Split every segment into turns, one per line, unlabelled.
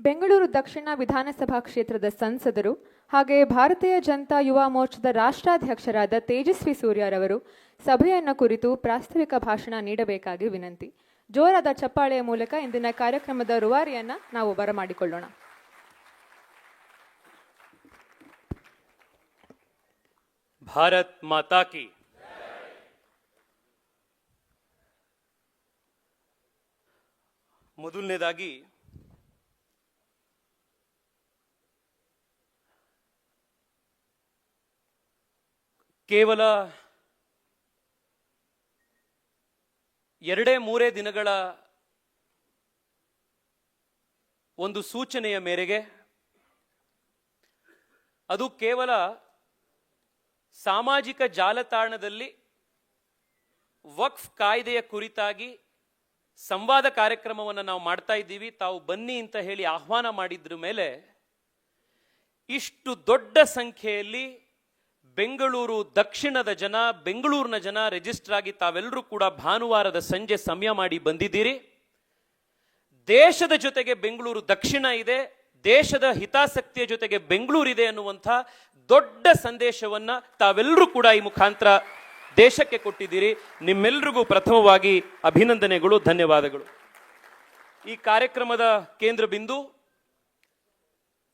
ಬೆಂಗಳೂರು ದಕ್ಷಿಣ ವಿಧಾನಸಭಾ ಕ್ಷೇತ್ರದ ಸಂಸದರು ಹಾಗೆ ಭಾರತೀಯ ಜನತಾ ಯುವ ಮೋರ್ಚಾದ ರಾಷ್ಟ್ರಾಧ್ಯಕ್ಷರಾದ ತೇಜಸ್ವಿ ಸೂರ್ಯರವರು ಸಭೆಯನ್ನು ಕುರಿತು ಪ್ರಾಸ್ತಾವಿಕ ಭಾಷಣ ನೀಡಬೇಕಾಗಿ ವಿನಂತಿ. ಜೋರಾದ ಚಪ್ಪಾಳೆಯ ಮೂಲಕ ಇಂದಿನ ಕಾರ್ಯಕ್ರಮದ ರುವಾರಿಯನ್ನು ನಾವು ಬರಮಾಡಿಕೊಳ್ಳೋಣ.
ಭಾರತ್ ಮಾತಾ ಕಿ. ಮೊದಲನೇದಾಗಿ ಕೇವಲ ಎರಡೇ ಮೂರೇ ದಿನಗಳ ಒಂದು ಸೂಚನೆಯ ಮೇರೆಗೆ ಅದು ಕೇವಲ ಸಾಮಾಜಿಕ ಜಾಲತಾಣದಲ್ಲಿ ವಕ್ಫ್ ಕಾಯ್ದೆಯ ಕುರಿತಾಗಿ ಸಂವಾದ ಕಾರ್ಯಕ್ರಮವನ್ನು ನಾವು ಮಾಡ್ತಾ ಇದ್ದೀವಿ. ತಾವು ಬನ್ನಿ ಅಂತ ಹೇಳಿ ಆಹ್ವಾನ ಮಾಡಿದ್ರ ಮೇಲೆ ಇಷ್ಟು ದೊಡ್ಡ ಸಂಖ್ಯೆಯಲ್ಲಿ ಬೆಂಗಳೂರು ದಕ್ಷಿಣದ ಜನ, ಬೆಂಗಳೂರಿನ ಜನ ರಿಜಿಸ್ಟರ್ ಆಗಿ ತಾವೆಲ್ಲರೂ ಕೂಡ ಭಾನುವಾರದ ಸಂಜೆ ಸಮಯ ಮಾಡಿ ಬಂದಿದ್ದೀರಿ. ದೇಶದ ಜೊತೆಗೆ ಬೆಂಗಳೂರು ದಕ್ಷಿಣ ಇದೆ, ದೇಶದ ಹಿತಾಸಕ್ತಿಯ ಜೊತೆಗೆ ಬೆಂಗಳೂರು ಇದೆ ಅನ್ನುವಂಥ ದೊಡ್ಡ ಸಂದೇಶವನ್ನು ತಾವೆಲ್ಲರೂ ಕೂಡ ಈ ಮುಖಾಂತರ ದೇಶಕ್ಕೆ ಕೊಟ್ಟಿದ್ದೀರಿ. ನಿಮ್ಮೆಲ್ರಿಗೂ ಪ್ರಥಮವಾಗಿ ಅಭಿನಂದನೆಗಳು, ಧನ್ಯವಾದಗಳು. ಈ ಕಾರ್ಯಕ್ರಮದ ಕೇಂದ್ರ ಬಿಂದು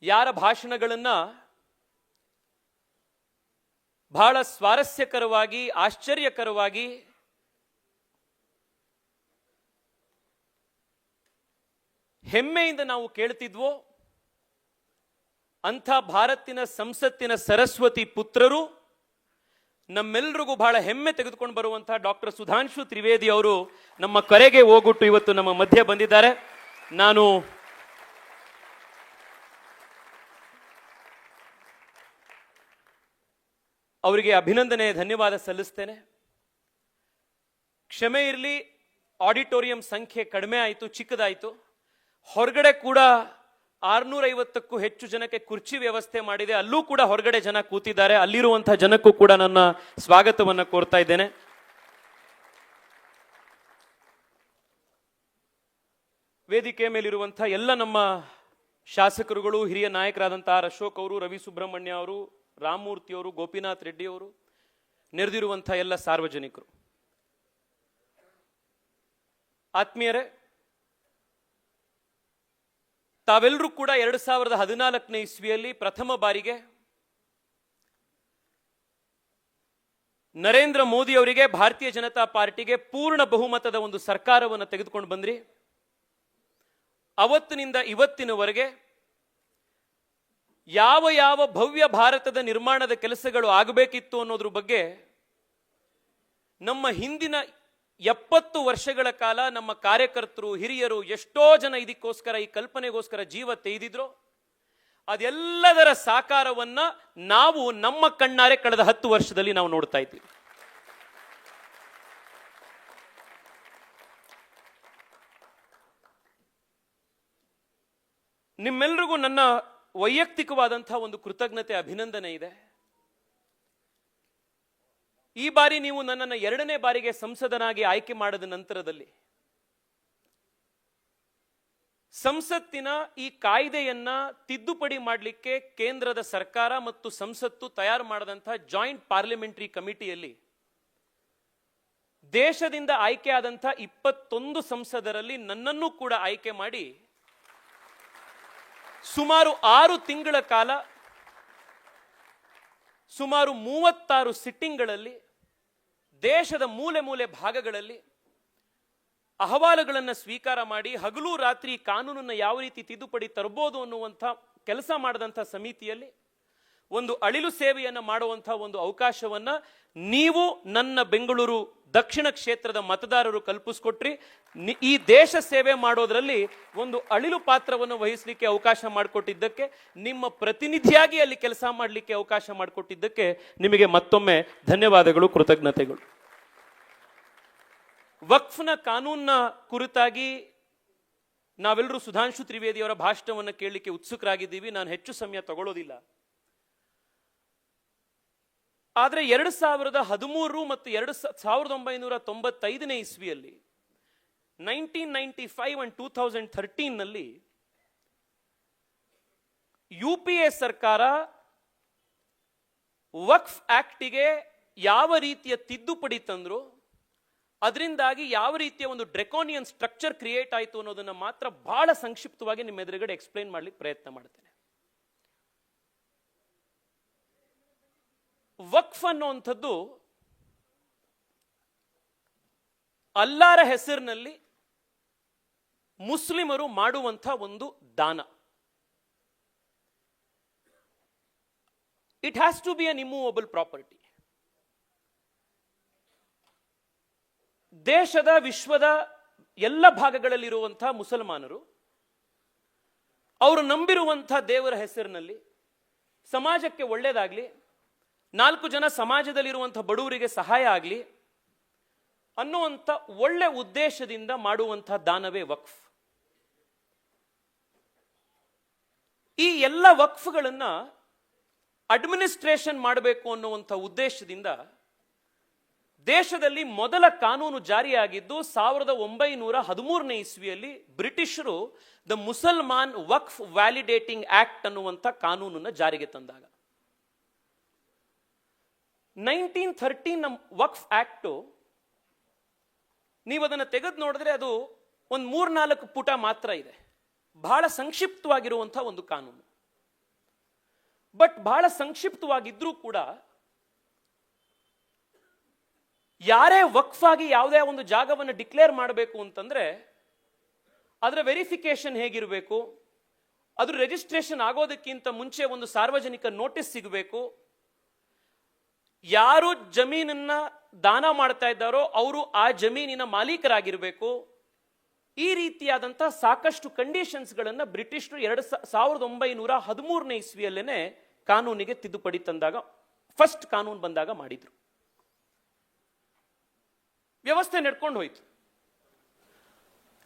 ಯಾರ ಭಾಷಣಗಳನ್ನ ಬಹಳ ಸ್ವಾರಸ್ಯಕರವಾಗಿ, ಆಶ್ಚರ್ಯಕರವಾಗಿ ಹೆಮ್ಮೆಯಿಂದ ನಾವು ಕೇಳ್ತಿದ್ವೋ, ಅಂಥ ಭಾರತಿನ ಸಂಸತ್ತಿನ ಸರಸ್ವತಿ ಪುತ್ರರು ನಮ್ಮೆಲ್ರಿಗೂ ಬಹಳ ಹೆಮ್ಮೆ ತೆಗೆದುಕೊಂಡು ಬರುವಂತಹ ಡಾಕ್ಟರ್ ಸುಧಾಂಶು ತ್ರಿವೇದಿ ಅವರು ನಮ್ಮ ಕರೆಗೆ ಹೋಗುಟ್ಟು ಇವತ್ತು ನಮ್ಮ ಮಧ್ಯೆ ಬಂದಿದ್ದಾರೆ. ನಾನು ಅವರಿಗೆ ಅಭಿನಂದನೆ, ಧನ್ಯವಾದ ಸಲ್ಲಿಸ್ತೇನೆ. ಕ್ಷಮೆ ಇರಲಿ, ಆಡಿಟೋರಿಯಂ ಸಂಖ್ಯೆ ಕಡಿಮೆ ಆಯಿತು, ಚಿಕ್ಕದಾಯಿತು. ಹೊರಗಡೆ ಕೂಡ ಆರ್ನೂರೈವತ್ತಕ್ಕೂ ಹೆಚ್ಚು ಜನಕ್ಕೆ ಕುರ್ಚಿ ವ್ಯವಸ್ಥೆ ಮಾಡಿದೆ. ಅಲ್ಲೂ ಕೂಡ ಹೊರಗಡೆ ಜನ ಕೂತಿದ್ದಾರೆ. ಅಲ್ಲಿರುವಂತಹ ಜನಕ್ಕೂ ಕೂಡ ನನ್ನ ಸ್ವಾಗತವನ್ನು ಕೋರ್ತಾ ಇದ್ದೇನೆ. ವೇದಿಕೆ ಮೇಲಿರುವಂತಹ ಎಲ್ಲ ನಮ್ಮ ಶಾಸಕರುಗಳು, ಹಿರಿಯ ನಾಯಕರಾದಂತಹ ಅಶೋಕ್ ಅವರು ರವಿ ಸುಬ್ರಹ್ಮಣ್ಯ ಅವರು ರಾಮಮೂರ್ತಿ ಅವರು ಗೋಪಿನಾಥ್ ರೆಡ್ಡಿಯವರು, ನೆರೆದಿರುವಂಥ ಎಲ್ಲ ಸಾರ್ವಜನಿಕರು. ಆತ್ಮೀಯರೇ, ತಾವೆಲ್ಲರೂ ಕೂಡ ಎರಡು ಸಾವಿರದ ಹದಿನಾಲ್ಕನೇ ಇಸ್ವಿಯಲ್ಲಿ ಪ್ರಥಮ ಬಾರಿಗೆ ನರೇಂದ್ರ ಮೋದಿ ಅವರಿಗೆ ಭಾರತೀಯ ಜನತಾ ಪಾರ್ಟಿಗೆ ಪೂರ್ಣ ಬಹುಮತದ ಒಂದು ಸರ್ಕಾರವನ್ನು ತೆಗೆದುಕೊಂಡು ಬಂದ್ರಿ. ಅವತ್ತಿನಿಂದ ಇವತ್ತಿನವರೆಗೆ ಯಾವ ಯಾವ ಭವ್ಯ ಭಾರತದ ನಿರ್ಮಾಣದ ಕೆಲಸಗಳು ಆಗಬೇಕಿತ್ತು ಅನ್ನೋದ್ರ ಬಗ್ಗೆ ನಮ್ಮ ಹಿಂದಿನ ಎಪ್ಪತ್ತು ವರ್ಷಗಳ ಕಾಲ ನಮ್ಮ ಕಾರ್ಯಕರ್ತರು, ಹಿರಿಯರು ಎಷ್ಟೋ ಜನ ಇದಕ್ಕೋಸ್ಕರ, ಈ ಕಲ್ಪನೆಗೋಸ್ಕರ ಜೀವ ತೆಗೆದಿದ್ರು. ಅದೆಲ್ಲದರ ಸಾಕಾರವನ್ನ ನಾವು ನಮ್ಮ ಕಣ್ಣಾರೆ ಕಳೆದ ಹತ್ತು ವರ್ಷದಲ್ಲಿ ನಾವು ನೋಡ್ತಾ ಇದ್ದೀವಿ. ನಿಮ್ಮೆಲ್ರಿಗೂ ನನ್ನ ವೈಯಕ್ತಿಕವಾದಂತಹ ಒಂದು ಕೃತಜ್ಞತೆ, ಅಭಿನಂದನೆ ಇದೆ. ಈ ಬಾರಿ ನೀವು ನನ್ನನ್ನು ಎರಡನೇ ಬಾರಿಗೆ ಸಂಸದನಾಗಿ ಆಯ್ಕೆ ಮಾಡಿದ ನಂತರದಲ್ಲಿ ಸಂಸತ್ತಿನ ಈ ಕಾಯ್ದೆಯನ್ನ ತಿದ್ದುಪಡಿ ಮಾಡಲಿಕ್ಕೆ ಕೇಂದ್ರದ ಸರ್ಕಾರ ಮತ್ತು ಸಂಸತ್ತು ತಯಾರು ಮಾಡಿದಂಥ ಜಾಯಿಂಟ್ ಪಾರ್ಲಿಮೆಂಟರಿ ಕಮಿಟಿಯಲ್ಲಿ ದೇಶದಿಂದ ಆಯ್ಕೆಯಾದಂಥ ಇಪ್ಪತ್ತೊಂದು ಸಂಸದರಲ್ಲಿ ನನ್ನನ್ನು ಕೂಡ ಆಯ್ಕೆ ಮಾಡಿ ಸುಮಾರು ಆರು ತಿಂಗಳ ಕಾಲ, ಸುಮಾರು ಮೂವತ್ತಾರು ಸಿಟ್ಟಿಂಗ್ಗಳಲ್ಲಿ, ದೇಶದ ಮೂಲೆ ಮೂಲೆ ಭಾಗಗಳಲ್ಲಿ ಅಹವಾಲುಗಳನ್ನು ಸ್ವೀಕಾರ ಮಾಡಿ, ಹಗಲು ರಾತ್ರಿ ಕಾನೂನನ್ನು ಯಾವ ರೀತಿ ತಿದ್ದುಪಡಿ ತರಬಹುದು ಅನ್ನುವಂಥ ಕೆಲಸ ಮಾಡಿದಂಥ ಸಮಿತಿಯಲ್ಲಿ ಒಂದು ಅಳಿಲು ಸೇವೆಯನ್ನು ಮಾಡುವಂಥ ಒಂದು ಅವಕಾಶವನ್ನು ನೀವು ನನ್ನ ಬೆಂಗಳೂರು ದಕ್ಷಿಣ ಕ್ಷೇತ್ರದ ಮತದಾರರು ಕಲ್ಪಿಸ್ಕೊಟ್ರಿ. ಈ ದೇಶ ಸೇವೆ ಮಾಡೋದ್ರಲ್ಲಿ ಒಂದು ಅಳಿಲು ಪಾತ್ರವನ್ನು ವಹಿಸಲಿಕ್ಕೆ ಅವಕಾಶ ಮಾಡಿಕೊಟ್ಟಿದ್ದಕ್ಕೆ, ನಿಮ್ಮ ಪ್ರತಿನಿಧಿಯಾಗಿ ಅಲ್ಲಿ ಕೆಲಸ ಮಾಡಲಿಕ್ಕೆ ಅವಕಾಶ ಮಾಡಿಕೊಟ್ಟಿದ್ದಕ್ಕೆ ನಿಮಗೆ ಮತ್ತೊಮ್ಮೆ ಧನ್ಯವಾದಗಳು, ಕೃತಜ್ಞತೆಗಳು. ವಕ್ಫ್ನ ಕಾನೂನಿನ ಕುರಿತಾಗಿ ನಾವೆಲ್ಲರೂ ಸುಧಾಂಶು ತ್ರಿವೇದಿಯವರ ಭಾಷಣವನ್ನು ಕೇಳಲಿಕ್ಕೆ ಉತ್ಸುಕರಾಗಿದ್ದೀವಿ. ನಾನು ಹೆಚ್ಚು ಸಮಯ ತಗೊಳ್ಳೋದಿಲ್ಲ. ಆದರೆ ಎರಡು ಸಾವಿರದ ಹದಿಮೂರು ಮತ್ತು ಎರಡು ಸಾವಿರದ ಒಂಬೈನೂರ ತೊಂಬತ್ತೈದನೇ ಇಸ್ವಿಯಲ್ಲಿ nineteen ninety five and two thousand ಥರ್ಟೀನ್ನಲ್ಲಿ U P A ಸರ್ಕಾರ ವಕ್ಫ್ ಆಕ್ಟಿಗೆ ಯಾವ ರೀತಿಯ ತಿದ್ದುಪಡಿ ತಂದ್ರು, ಅದರಿಂದಾಗಿ ಯಾವ ರೀತಿಯ ಒಂದು ಡ್ರೆಕೋನಿಯನ್ ಸ್ಟ್ರಕ್ಚರ್ ಕ್ರಿಯೇಟ್ ಆಯಿತು ಅನ್ನೋದನ್ನು ಮಾತ್ರ ಬಹಳ ಸಂಕ್ಷಿಪ್ತವಾಗಿ ನಿಮ್ಮ ಎದುರುಗಡೆ ಎಕ್ಸ್ಪ್ಲೈನ್ ಮಾಡಲಿಕ್ಕೆ ಪ್ರಯತ್ನ ಮಾಡ್ತೇನೆ. ವಕ್ಫ್ ಅನ್ನುವಂಥದ್ದು ಅಲ್ಲಾರ ಹೆಸರಿನಲ್ಲಿ ಮುಸ್ಲಿಮರು ಮಾಡುವಂಥ ಒಂದು ದಾನ. It has to be an immovable property ದೇಶದ, ವಿಶ್ವದ ಎಲ್ಲ ಭಾಗಗಳಲ್ಲಿರುವಂಥ ಮುಸಲ್ಮಾನರು ಅವರು ನಂಬಿರುವಂಥ ದೇವರ ಹೆಸರಿನಲ್ಲಿ ಸಮಾಜಕ್ಕೆ ಒಳ್ಳೇದಾಗ್ಲಿ ನಾಲ್ಕು ಜನ ಸಮಾಜದಲ್ಲಿರುವಂಥ ಬಡವರಿಗೆ ಸಹಾಯ ಆಗಲಿ ಅನ್ನುವಂಥ ಒಳ್ಳೆ ಉದ್ದೇಶದಿಂದ ಮಾಡುವಂಥ ದಾನವೇ ವಕ್ಫ್. ಈ ಎಲ್ಲ ವಕ್ಫ್ಗಳನ್ನು ಅಡ್ಮಿನಿಸ್ಟ್ರೇಷನ್ ಮಾಡಬೇಕು ಅನ್ನುವಂಥ ಉದ್ದೇಶದಿಂದ ದೇಶದಲ್ಲಿ ಮೊದಲ ಕಾನೂನು ಜಾರಿಯಾಗಿದ್ದು ಸಾವಿರದ ಒಂಬೈನೂರ ಹದಿಮೂರನೇ ಇಸ್ವಿಯಲ್ಲಿ ಬ್ರಿಟಿಷರು ದ ಮುಸಲ್ಮಾನ್ ವಕ್ಫ್ ವ್ಯಾಲಿಡೇಟಿಂಗ್ ಆಕ್ಟ್ ಅನ್ನುವಂಥ ಕಾನೂನನ್ನು ಜಾರಿಗೆ ತಂದಾಗ. ನೈನ್ಟೀನ್ ಥರ್ಟೀನ್ ವಕ್ಫ್ ಆಕ್ಟು, ನೀವು ಅದನ್ನು ತೆಗೆದು ನೋಡಿದ್ರೆ ಅದು ಒಂದು ಮೂರ್ನಾಲ್ಕು ಪುಟ ಮಾತ್ರ ಇದೆ. ಬಹಳ ಸಂಕ್ಷಿಪ್ತವಾಗಿರುವಂಥ ಒಂದು ಕಾನೂನು. ಬಟ್ ಬಹಳ ಸಂಕ್ಷಿಪ್ತವಾಗಿದ್ರೂ ಕೂಡ ಯಾರೇ ವಕ್ಫ್ ಆಗಿ ಯಾವುದೇ ಒಂದು ಜಾಗವನ್ನು ಡಿಕ್ಲೇರ್ ಮಾಡಬೇಕು ಅಂತಂದ್ರೆ ಅದರ ವೆರಿಫಿಕೇಶನ್ ಹೇಗಿರಬೇಕು, ಅದ್ರ ರಿಜಿಸ್ಟ್ರೇಷನ್ ಆಗೋದಕ್ಕಿಂತ ಮುಂಚೆ ಒಂದು ಸಾರ್ವಜನಿಕ ನೋಟಿಸ್ ಸಿಗಬೇಕು ಯಾರು ಜಮೀನನ್ನ ದಾನ ಮಾಡ್ತಾ ಇದ್ದಾರೋ ಅವರು ಆ ಜಮೀನಿನ ಮಾಲೀಕರಾಗಿರಬೇಕು. ಈ ರೀತಿಯಾದಂತಹ ಸಾಕಷ್ಟು ಕಂಡೀಷನ್ಸ್ಗಳನ್ನು ಬ್ರಿಟಿಷರು ಎರಡು ಸಾವಿರದ ಒಂಬೈನೂರ ಹದಿಮೂರನೇ ಇಸ್ವಿಯಲ್ಲೇನೆ ಕಾನೂನಿಗೆ ತಿದ್ದುಪಡಿ ತಂದಾಗ ಫಸ್ಟ್ ಕಾನೂನು ಬಂದಾಗ ಮಾಡಿದ್ರು. ವ್ಯವಸ್ಥೆ ನಡ್ಕೊಂಡು ಹೋಯ್ತು.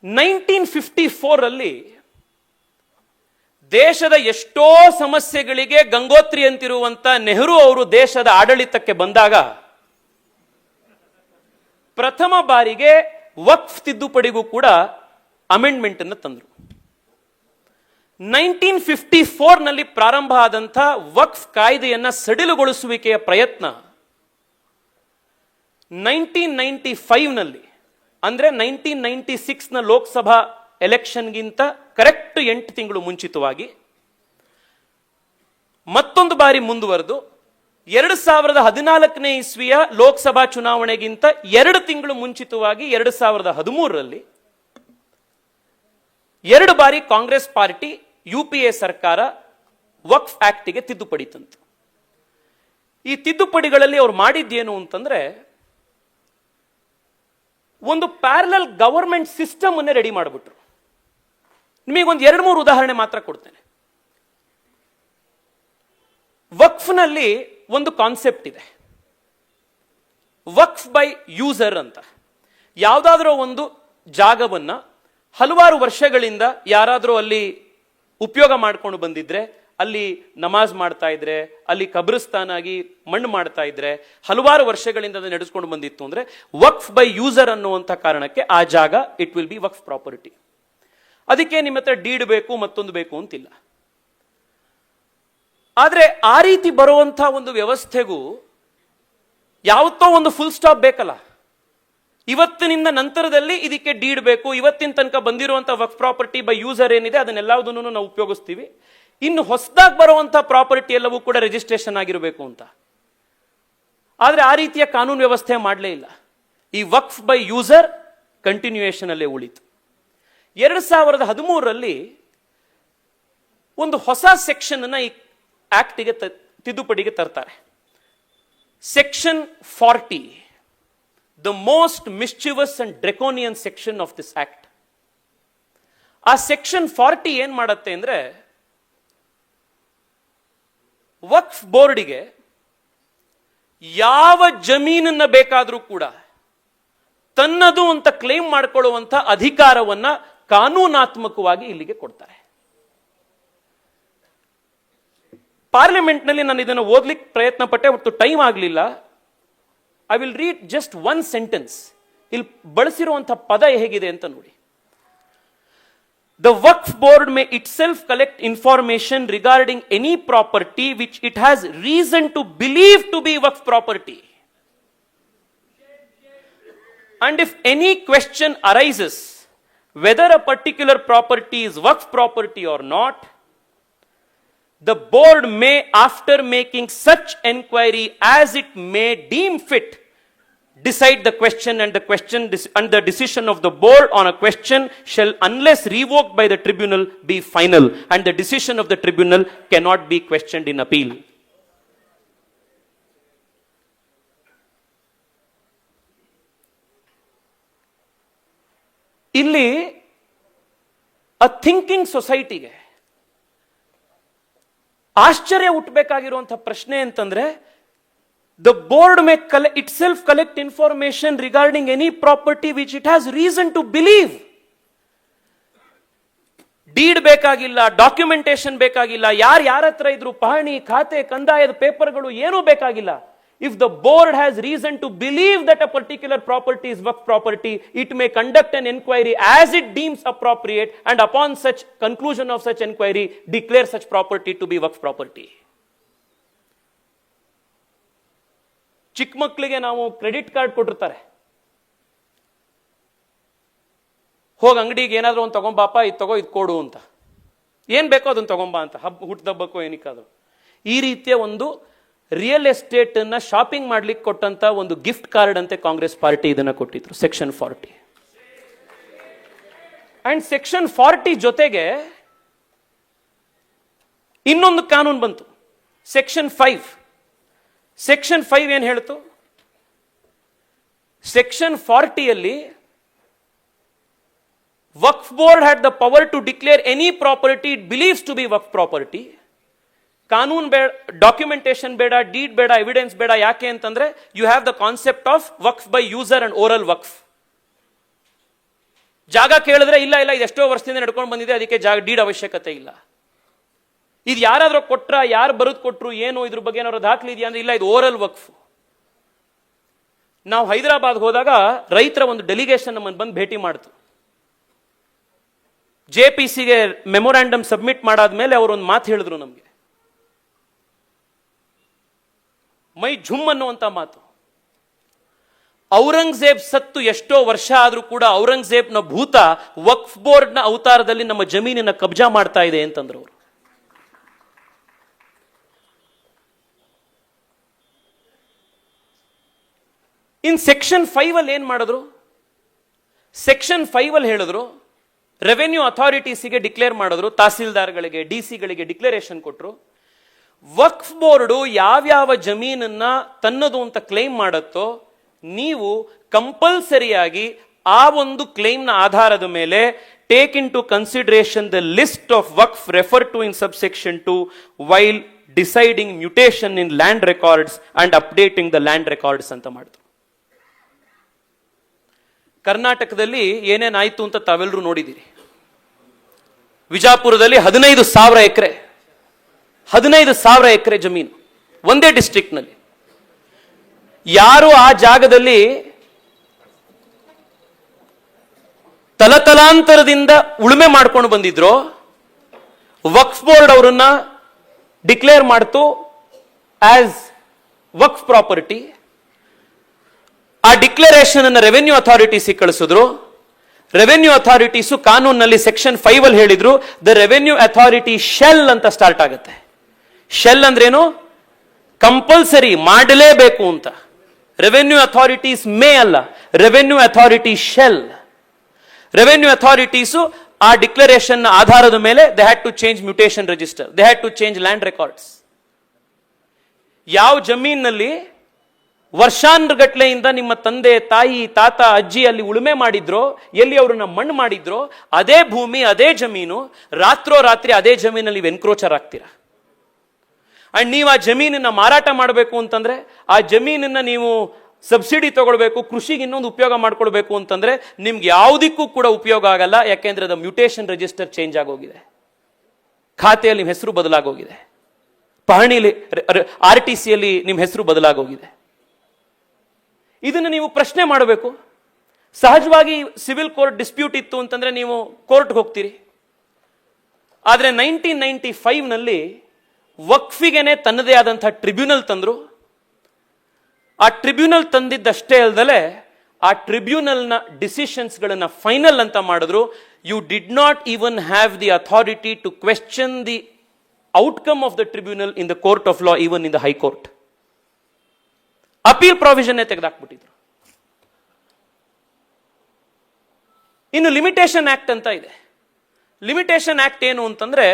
ನೈನ್ಟೀನ್ ಫಿಫ್ಟಿ ಫೋರಲ್ಲಿ ದೇಶದ ಎಷ್ಟೋ ಸಮಸ್ಯೆಗಳಿಗೆ ಗಂಗೋತ್ರಿ ಅಂತಿರುವಂತ ನೆಹರು ಅವರು ದೇಶದ ಆಡಳಿತಕ್ಕೆ ಬಂದಾಗ ಪ್ರಥಮ ಬಾರಿಗೆ ವಕ್ಫ್ ತಿದ್ದುಪಡಿಗೂ ಕೂಡ ಅಮೆಂಡ್ಮೆಂಟ್ ಅನ್ನು ತಂದರು. ನೈನ್ಟೀನ್ ಫಿಫ್ಟಿ ಫೋರ್ನಲ್ಲಿ ಪ್ರಾರಂಭ ಆದಂಥ ವಕ್ಫ್ ಕಾಯ್ದೆಯನ್ನ ಸಡಿಲುಗೊಳಿಸುವಿಕೆಯ ಪ್ರಯತ್ನ ನೈನ್ಟೀನ್ ನೈನ್ಟಿ ಫೈವ್ನಲ್ಲಿ, ಅಂದ್ರೆ ನೈನ್ಟೀನ್ ನೈನ್ಟಿ ಸಿಕ್ಸ್ನ ಲೋಕಸಭಾ ಎಲೆಕ್ಷನ್ಗಿಂತ ಕರೆಕ್ಟ್ ಎಂಟು ತಿಂಗಳು ಮುಂಚಿತವಾಗಿ ಮತ್ತೊಂದು ಬಾರಿ ಮುಂದುವರೆದು ಎರಡು ಸಾವಿರದ ಹದಿನಾಲ್ಕನೇ ಇಸ್ವಿಯ ಲೋಕಸಭಾ ಚುನಾವಣೆಗಿಂತ ಎರಡು ತಿಂಗಳು ಮುಂಚಿತವಾಗಿ ಎರಡು ಸಾವಿರದ ಹದಿಮೂರರಲ್ಲಿ ಎರಡು ಬಾರಿ Congress party U P A ಸರ್ಕಾರ ವಕ್ಫ್ ಆಕ್ಟಿಗೆ ತಿದ್ದುಪಡಿ ತಂತು. ಈ ತಿದ್ದುಪಡಿಗಳಲ್ಲಿ ಅವ್ರು ಮಾಡಿದ್ದೇನು ಅಂತಂದ್ರೆ ಒಂದು ಪ್ಯಾರಲಲ್ ಗವರ್ಮೆಂಟ್ ಸಿಸ್ಟಮ್ ಅನ್ನೇ ರೆಡಿ ಮಾಡಿಬಿಟ್ರು. ನಿಮಗೊಂದು ಎರಡು ಮೂರು ಉದಾಹರಣೆ ಮಾತ್ರ ಕೊಡ್ತೇನೆ. ವಕ್ಫ್ನಲ್ಲಿ ಒಂದು ಕಾನ್ಸೆಪ್ಟ್ ಇದೆ. ವಕ್ಫ್ ಬೈ ಯೂಸರ್ ಅಂತ. ಯಾವುದಾದ್ರೂ ಒಂದು ಜಾಗವನ್ನ ಹಲವಾರು ವರ್ಷಗಳಿಂದ ಯಾರಾದರೂ ಅಲ್ಲಿ ಉಪಯೋಗ ಮಾಡ್ಕೊಂಡು ಬಂದಿದ್ರೆ, ಅಲ್ಲಿ ನಮಾಜ್ ಮಾಡ್ತಾ ಇದ್ರೆ, ಅಲ್ಲಿ ಕಬ್ರಿಸ್ತಾನ್ ಆಗಿ ಮಣ್ಣು ಮಾಡ್ತಾ ಇದ್ರೆ, ಹಲವಾರು ವರ್ಷಗಳಿಂದ ಅದು ನಡೆಸ್ಕೊಂಡು ಬಂದಿತ್ತು ಅಂದ್ರೆ ವಕ್ಫ್ ಬೈ ಯೂಸರ್ ಅನ್ನುವಂಥ ಕಾರಣಕ್ಕೆ ಆ ಜಾಗ it will be waqf property ಅದಕ್ಕೆ ನಿಮ್ಮ ಹತ್ರ ಡೀಡ್ ಬೇಕು, ಮತ್ತೊಂದು ಬೇಕು ಅಂತಿಲ್ಲ. ಆದರೆ ಆ ರೀತಿ ಬರುವಂಥ ಒಂದು ವ್ಯವಸ್ಥೆಗೂ ಯಾವತ್ತೋ ಒಂದು ಫುಲ್ ಸ್ಟಾಪ್ ಬೇಕಲ್ಲ. ಇವತ್ತಿನಿಂದ ನಂತರದಲ್ಲಿ ಇದಕ್ಕೆ ಡೀಡ್ ಬೇಕು, ಇವತ್ತಿನ ತನಕ ಬಂದಿರುವಂಥ ವಕ್ ಪ್ರಾಪರ್ಟಿ ಬೈ ಯೂಸರ್ ಏನಿದೆ ಅದನ್ನೆಲ್ಲದನ್ನು ನಾವು ಉಪಯೋಗಿಸ್ತೀವಿ. ಇನ್ನು ಹೊಸದಾಗಿ ಬರುವಂಥ ಪ್ರಾಪರ್ಟಿ ಎಲ್ಲವೂ ಕೂಡ ರಿಜಿಸ್ಟ್ರೇಷನ್ ಆಗಿರಬೇಕು ಅಂತ. ಆದರೆ ಆ ರೀತಿಯ ಕಾನೂನು ವ್ಯವಸ್ಥೆ ಮಾಡಲೇ ಇಲ್ಲ. ಈ ವಕ್ಫ್ ಬೈ ಯೂಸರ್ ಕಂಟಿನ್ಯೂಯೇಷನಲ್ಲೇ ಉಳಿತು. ಎರಡು ಸಾವಿರದ ಹದಿಮೂರರಲ್ಲಿ ಒಂದು ಹೊಸ ಸೆಕ್ಷನ್ ಅನ್ನ ಈ ಆಕ್ಟಿಗೆ ತಿದ್ದುಪಡಿಗೆ ತರ್ತಾರೆ. Section forty the most mischievous and draconian section of this act ಆ ಸೆಕ್ಷನ್ ಫಾರ್ಟಿ ಏನ್ ಮಾಡತ್ತೆ ಅಂದ್ರೆ, ವಕ್ಫ್ ಬೋರ್ಡಿಗೆ ಯಾವ ಜಮೀನನ್ನ ಬೇಕಾದರೂ ಕೂಡ ತನ್ನದು ಅಂತ ಕ್ಲೇಮ್ ಮಾಡಿಕೊಳ್ಳುವಂತ ಅಧಿಕಾರವನ್ನ ಕಾನೂನಾತ್ಮಕವಾಗಿ ಇಲ್ಲಿಗೆ ಕೊಡ್ತಾರೆ. ಪಾರ್ಲಿಮೆಂಟ್ನಲ್ಲಿ ನಾನು ಇದನ್ನು ಓದ್ಲಿಕ್ಕೆ ಪ್ರಯತ್ನ ಪಟ್ಟೆ ಒಟ್ಟು ಟೈಮ್ ಆಗಲಿಲ್ಲ. I will read just one sentence ಇಲ್ಲಿ ಬಳಸಿರುವಂತಹ ಪದ ಹೇಗಿದೆ ಅಂತ ನೋಡಿ. The Waqf Board may itself collect information regarding any property which it has reason to believe to be waqf property and if any question arises whether a particular property is Waqf property or not, the board may, after making such enquiry as it may deem fit, decide the question and the question and the decision of the board on a question shall unless revoked by the tribunal be final and the decision of the tribunal cannot be questioned in appeal ಇಲ್ಲಿ ಅ thinking ಸೊಸೈಟಿಗೆ ಆಶ್ಚರ್ಯ ಹುಟ್ಟಬೇಕಾಗಿರುವಂತಹ ಪ್ರಶ್ನೆ ಅಂತಂದ್ರೆ the board may ಕಲೆ itself collect information regarding any property which it has reason to believe deed ಬೇಕಾಗಿಲ್ಲ documentation ಬೇಕಾಗಿಲ್ಲ, ಯಾರು ಯಾರ ಹತ್ರ ಇದ್ರು, ಪಹಣಿ, ಖಾತೆ, ಕಂದಾಯದ ಪೇಪರ್ಗಳು ಏನೂ ಬೇಕಾಗಿಲ್ಲ. If the board has reason to believe that a particular property is work property it may conduct an enquiry as it deems appropriate and upon such conclusion of such enquiry declare such property to be work property ಚಿಕ್ಕ ಮಕ್ಕಳಿಗೆ ನಾವು credit card ಕೊಟ್ಟಿರ್ತಾರೆ. ಹೋಗಿ ಅಂಗಡಿಗೆ ಏನಾದರೂ ಒಂದು ತಗೊಂಬಾಪ ಇದು ತಗೋ, ಇದು ಕೊಡು ಅಂತ. ಏನು ಬೇಕೋ ಅದನ್ನು ತಗೊಂಬ ಅಂತ. ಹಬ್ಬ ಹುಟ್ಟದಬ್ಬಕ್ಕೋ ಏನಕ್ಕಾದ್ರು. ಈ ರೀತಿಯ ಒಂದು ರಿಯಲ್ ಎಸ್ಟೇಟನ್ನ ಶಾಪಿಂಗ್ ಮಾಡ್ಲಿಕ್ಕೆ ಕೊಟ್ಟಂತ ಒಂದು ಗಿಫ್ಟ್ ಕಾರ್ಡ್ ಅಂತೆ ಕಾಂಗ್ರೆಸ್ ಪಾರ್ಟಿ ಇದನ್ನ ಕೊಟ್ಟಿದ್ರು, section forty. And section forty ಜೊತೆಗೆ ಇನ್ನೊಂದು ಕಾನೂನು ಬಂತು, ಸೆಕ್ಷನ್ ಫೈವ್. ಸೆಕ್ಷನ್ ಫೈವ್ ಏನು ಹೇಳ್ತು? Section ಫಾರ್ಟಿಯಲ್ಲಿ Waqf Board had the power to declare any property it believes to be waqf property ಕಾನೂನ್ ಬೇಡ ಡಾಕ್ಯುಮೆಂಟೇಶನ್ ಬೇಡ ಡೀಡ್ ಬೇಡ ಎವಿಡೆನ್ಸ್ ಬೇಡ, ಯಾಕೆ ಅಂತಂದ್ರೆ you have the concept of waqf by user and oral waqf. ಜಾಗ ಕೇಳಿದ್ರೆ ಇಲ್ಲ ಇಲ್ಲ, ಇದೆಷ್ಟೋ ವರ್ಷದಿಂದ ನಡ್ಕೊಂಡು ಬಂದಿದೆ, ಅದಕ್ಕೆ ಜಾಗ ಡೀಡ್ ಅವಶ್ಯಕತೆ ಇಲ್ಲ. ಇದು ಯಾರಾದರೂ ಕೊಟ್ರ, ಯಾರು ಬರೆದು ಕೊಟ್ರು, ಏನು, ಇದ್ರ ಬಗ್ಗೆ ಏನಾದ್ರು ದಾಖಲೆ ಇದೆಯಾ ಅಂದ್ರೆ ಇಲ್ಲ, ಇದು ಓರಲ್ ವಕ್ಫ್. ನಾವು ಹೈದರಾಬಾದ್ ಹೋದಾಗ ರೈತರ ಒಂದು ಡೆಲಿಗೇಷನ್ ನಮ್ಮನ್ನು ಬಂದು ಭೇಟಿ ಮಾಡ್ತು. ಜೆ ಪಿ ಸಿಗೆ ಮೆಮೊರಾಂಡಮ್ ಸಬ್ಮಿಟ್ ಮಾಡಾದ್ಮೇಲೆ ಅವರು ಒಂದು ಮಾತು ಹೇಳಿದ್ರು ನಮಗೆ. ಮೈ ಝುಮ್ ಅನ್ನುವಂಥ ಮಾತು. ಔರಂಗಜೇಬ್ ಸತ್ತು ಎಷ್ಟೋ ವರ್ಷ ಆದರೂ ಕೂಡ ಔರಂಗಜೇಬ್ನ ಭೂತ ವಕ್ಫ್ ಬೋರ್ಡ್ನ ಅವತಾರದಲ್ಲಿ ನಮ್ಮ ಜಮೀನಿನ ಕಬ್ಜಾ ಮಾಡ್ತಾ ಇದೆ ಅಂತಂದ್ರು ಅವರು. ಇನ್ ಸೆಕ್ಷನ್ ಫೈವ್ ಅಲ್ಲಿ ಏನ್ ಮಾಡಿದ್ರು? ಸೆಕ್ಷನ್ ಫೈವ್ ಅಲ್ಲಿ ಹೇಳಿದ್ರು, ರೆವೆನ್ಯೂ ಅಥಾರಿಟೀಸಿಗೆ ಡಿಕ್ಲೇರ್ ಮಾಡಿದ್ರು, ತಹಸೀಲ್ದಾರ್ಗಳಿಗೆ, ಡಿ ಸಿಗಳಿಗೆ ಡಿಕ್ಲರೇಷನ್ ಕೊಟ್ಟರು ವಕ್ಫ್ ಬೋರ್ಡು ಯಾವ್ಯಾವ ಜಮೀನನ್ನ ತನ್ನದು ಅಂತ ಕ್ಲೈಮ್ ಮಾಡುತ್ತೋ, ನೀವು ಕಂಪಲ್ಸರಿಯಾಗಿ ಆ ಒಂದು ಕ್ಲೈಮ್ನ ಆಧಾರದ ಮೇಲೆ take into consideration the list of waqf refer to in subsection two while deciding mutation in land records and updating the land records ಅಂತ ಮಾಡಿದ್ರು. ಕರ್ನಾಟಕದಲ್ಲಿ ಏನೇನಾಯ್ತು ಅಂತ ತಾವೆಲ್ಲರೂ ನೋಡಿದ್ದೀರಿ. ವಿಜಾಪುರದಲ್ಲಿ ಹದಿನೈದು ಸಾವಿರ ಎಕರೆ. ಹದಿನೈದು ಸಾವಿರ ಎಕರೆ ಜಮೀನು ಒಂದೇ ಡಿಸ್ಟ್ರಿಕ್ಟ್ನಲ್ಲಿ. ಯಾರು ಆ ಜಾಗದಲ್ಲಿ ತಲತಲಾಂತರದಿಂದ ಉಳುಮೆ ಮಾಡ್ಕೊಂಡು ಬಂದಿದ್ರು, ವಕ್ಫ್ ಬೋರ್ಡ್ ಅವರನ್ನ ಡಿಕ್ಲೇರ್ ಮಾಡ್ತು ಆಸ್ ವಕ್ಫ್ ಪ್ರಾಪರ್ಟಿ. ಆ ಡಿಕ್ಲರೇಷನ್ ಅನ್ನು ರೆವೆನ್ಯೂ ಅಥಾರಿಟೀಸ್ ಕಳಿಸಿದ್ರು. ರೆವೆನ್ಯೂ ಅಥಾರಿಟೀಸು ಕಾನೂನಲ್ಲಿ ಸೆಕ್ಷನ್ ಫೈವ್ ಅಲ್ಲಿ ಹೇಳಿದ್ರು, ದ ರೆವೆನ್ಯೂ ಅಥಾರಿಟಿ ಶೆಲ್ ಅಂತ ಸ್ಟಾರ್ಟ್ ಆಗುತ್ತೆ. ಶೆಲ್ ಅಂದ್ರೇನು? ಕಂಪಲ್ಸರಿ ಮಾಡಲೇಬೇಕು ಅಂತ. ರೆವೆನ್ಯೂ ಅಥಾರಿಟೀಸ್ ಮೇ ಅಲ್ಲ. Revenue authority shall revenue authorities ಆ ಡಿಕ್ಲರೇಷನ್ ಆಧಾರದ ಮೇಲೆ they had to change mutation register they had to change land records ಯಾವ ಜಮೀನಲ್ಲಿ ವರ್ಷಾನ್ಗಟ್ಲೆಯಿಂದ ನಿಮ್ಮ ತಂದೆ, ತಾಯಿ, ತಾತ, ಅಜ್ಜಿ ಅಲ್ಲಿ ಉಳುಮೆ ಮಾಡಿದ್ರೋ, ಎಲ್ಲಿ ಅವ್ರನ್ನ ಮಣ್ಣು ಮಾಡಿದ್ರೋ, ಅದೇ ಭೂಮಿ, ಅದೇ ಜಮೀನು, ರಾತ್ರೋ ರಾತ್ರಿ ಅದೇ ಜಮೀನಲ್ಲಿ ಎನ್ಕ್ರೋಚರ್ ಆಗ್ತೀರಾ? ಅಂಡ್ ನೀವು ಆ ಜಮೀನನ್ನು ಮಾರಾಟ ಮಾಡಬೇಕು ಅಂತಂದರೆ, ಆ ಜಮೀನನ್ನು ನೀವು ಸಬ್ಸಿಡಿ ತಗೊಳ್ಬೇಕು, ಕೃಷಿಗೆ ಇನ್ನೊಂದು ಉಪಯೋಗ ಮಾಡ್ಕೊಳ್ಬೇಕು ಅಂತಂದರೆ, ನಿಮ್ಗೆ ಯಾವುದಕ್ಕೂ ಕೂಡ ಉಪಯೋಗ ಆಗಲ್ಲ. ಯಾಕೆಂದರೆ ಅದು ಮ್ಯೂಟೇಷನ್ ರಿಜಿಸ್ಟರ್ ಚೇಂಜ್ ಆಗೋಗಿದೆ. ಖಾತೆಯಲ್ಲಿ ನಿಮ್ಮ ಹೆಸರು ಬದಲಾಗೋಗಿದೆ. ಪಹಣಿಲಿ ಆರ್ ಟಿ ಸಿಯಲ್ಲಿ ನಿಮ್ಮ ಹೆಸರು ಬದಲಾಗೋಗಿದೆ. ಇದನ್ನು ನೀವು ಪ್ರಶ್ನೆ ಮಾಡಬೇಕು. ಸಹಜವಾಗಿ ಸಿವಿಲ್ ಕೋರ್ಟ್ ಡಿಸ್ಪ್ಯೂಟ್ ಇತ್ತು ಅಂತಂದರೆ ನೀವು ಕೋರ್ಟ್ಗೆ ಹೋಗ್ತೀರಿ. ಆದರೆ ನೈನ್ಟೀನ್ ನೈಂಟಿ ಫೈವ್ನಲ್ಲಿ ವಕ್ಫಿಗೆನೆ ತನ್ನದೇ ಆದಂತಹ ಟ್ರಿಬ್ಯುನಲ್ ತಂದ್ರು. ಆ ಟ್ರಿಬ್ಯುನಲ್ ತಂದಿದ್ದಷ್ಟೇ ಅಲ್ಲದೆ ಆ ಟ್ರಿಬ್ಯುನಲ್ನ ಡಿಸಿಷನ್ಸ್ಗಳನ್ನ ಫೈನಲ್ ಅಂತ ಮಾಡಿದ್ರು. You did not even have the authority to question the outcome of the tribunal in the court of law even in the high court. Appeal ಪ್ರಾವಿಷನ್ನೇ ತೆಗೆದಾಕ್ಬಿಟ್ಟಿದ್ರು. ಇನ್ನು ಲಿಮಿಟೇಷನ್ ಆಕ್ಟ್ ಅಂತ ಇದೆ. ಲಿಮಿಟೇಷನ್ ಆಕ್ಟ್ ಏನು ಅಂತಂದ್ರೆ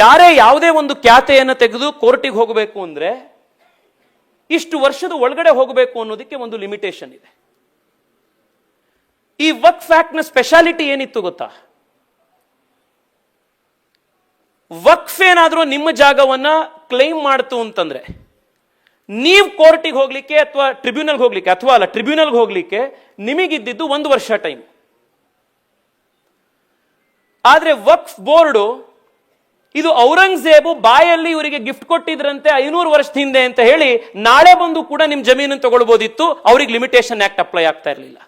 ಯಾರೇ ಯಾವುದೇ ಒಂದು ಖ್ಯಾತೆಯನ್ನು ತೆಗೆದು ಕೋರ್ಟಿಗೆ ಹೋಗಬೇಕು ಅಂದರೆ ಇಷ್ಟು ವರ್ಷದ ಒಳಗಡೆ ಹೋಗಬೇಕು ಅನ್ನೋದಕ್ಕೆ ಒಂದು ಲಿಮಿಟೇಷನ್ ಇದೆ. ಈ ವಕ್ ಫ್ಯಾಕ್ಟ್ನ ಸ್ಪೆಷಾಲಿಟಿ ಏನಿತ್ತು ಗೊತ್ತಾ? ವಕ್ಫ್ ಏನಾದರೂ ನಿಮ್ಮ ಜಾಗವನ್ನ ಕ್ಲೈಮ್ ಮಾಡ್ತು ಅಂತಂದ್ರೆ ನೀವು ಕೋರ್ಟಿಗೆ ಹೋಗ್ಲಿಕ್ಕೆ ಅಥವಾ ಟ್ರಿಬ್ಯುನಲ್ಗೆ ಹೋಗ್ಲಿಕ್ಕೆ, ಅಥವಾ ಅಲ್ಲ ಟ್ರಿಬ್ಯುನಲ್ಗೆ ಹೋಗ್ಲಿಕ್ಕೆ ನಿಮಗಿದ್ದಿದ್ದು ಒಂದು ವರ್ಷ ಟೈಮ್ ಆದರೆ ವಕ್ಫ್ ಬೋರ್ಡು ಇದು ಔರಂಗಜೇಬು ಬಾಯಲ್ಲಿ ಇವರಿಗೆ ಗಿಫ್ಟ್ ಕೊಟ್ಟಿದ್ರಂತೆ ಐನೂರು ವರ್ಷ ಹಿಂದೆ ಅಂತ ಹೇಳಿ ನಾಳೆ ಬಂದು ಕೂಡ ನಿಮ್ಮ ಜಮೀನನ್ನು ತಗೊಳ್ಬೋದಿತ್ತು, ಅವ್ರಿಗೆ ಲಿಮಿಟೇಷನ್ ಆಕ್ಟ್ ಅಪ್ಲೈ ಆಗ್ತಾ ಇರಲಿಲ್ಲ.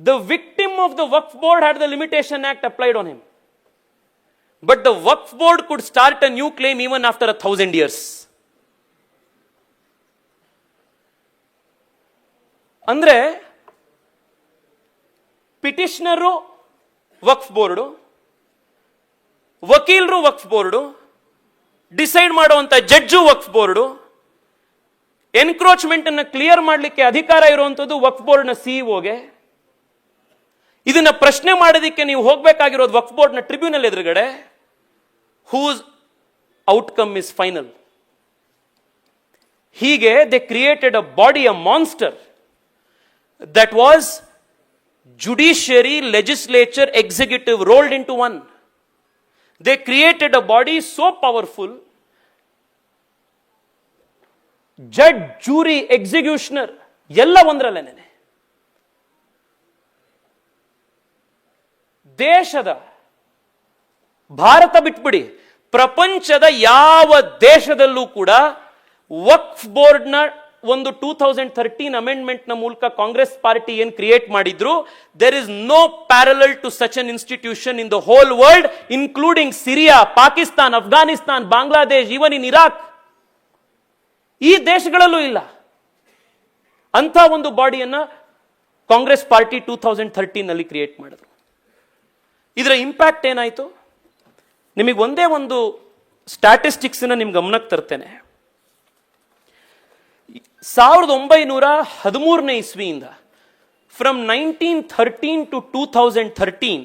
The victim of the Waqf Board had the limitation act applied on him but the Waqf Board could start a new claim even after a thousand years ಅಂದ್ರೆ ಪಿಟಿಷನರು ವಕ್ಫ್ ಬೋರ್ಡು, ವಕೀಲರು Waqf board, decide ಮಾಡುವಂಥ judge Waqf board encroachment ಅನ್ನ clear ಮಾಡಲಿಕ್ಕೆ ಅಧಿಕಾರ ಇರುವಂಥದ್ದು ವಕ್ಫ್ ಬೋರ್ಡ್ನ ಸಿಇಒಗೆ ಇದನ್ನ ಪ್ರಶ್ನೆ ಮಾಡೋದಕ್ಕೆ ನೀವು ಹೋಗಬೇಕಾಗಿರೋದು ವಕ್ಫ್ ಬೋರ್ಡ್ನ ಟ್ರಿಬ್ಯುನಲ್ ಎದುರುಗಡೆ. ಹೂಸ್ ಔಟ್ಕಮ್ ಇಸ್ ಫೈನಲ್ ಹೀಗೆ they created a body a monster that was legislature executive rolled into one they created a body so powerful judge jury executioner ಎಲ್ಲ ಒಂದರಲ್ಲೇನೆ ದೇಶದ, ಭಾರತ ಬಿಟ್ಬಿಡಿ, ಪ್ರಪಂಚದ ಯಾವ ದೇಶದಲ್ಲೂ ಕೂಡ ವಕ್ಫ್ ಬೋರ್ಡ್ನ ಒಂದು ಟೂ ತೌಸಂಡ್ ಥರ್ಟೀನ್ ಅಮೆಂಡ್ಮೆಂಟ್ನ ಮೂಲಕ ಕಾಂಗ್ರೆಸ್ ಪಾರ್ಟಿ ಏನ್ ಕ್ರಿಯೇಟ್ ಮಾಡಿದ್ರು there is no parallel to such an institution in the whole world including Syria Pakistan Afghanistan Bangladesh even in Iraq ಈ ದೇಶಗಳಲ್ಲೂ ಇಲ್ಲ. ಅಂತ ಒಂದು ಬಾಡಿಯನ್ನ ಕಾಂಗ್ರೆಸ್ ಪಾರ್ಟಿ ಟೂ ತೌಸಂಡ್ ಥರ್ಟೀನ್ನಲ್ಲಿ ಕ್ರಿಯೇಟ್ ಮಾಡಿದ್ರು. ಇದರ ಇಂಪ್ಯಾಕ್ಟ್ ಏನಾಯಿತು? ನಿಮಗೆ ಒಂದೇ ಒಂದು ಸ್ಟ್ಯಾಟಿಸ್ಟಿಕ್ಸ್ ನಿಮ್ ಗಮನಕ್ಕೆ ತರ್ತೇನೆ. ಸಾವಿರದ ಒಂಬೈನೂರ ಹದಿಮೂರನೇ ಇಸ್ವಿಯಿಂದ from nineteen thirteen to two thousand thirteen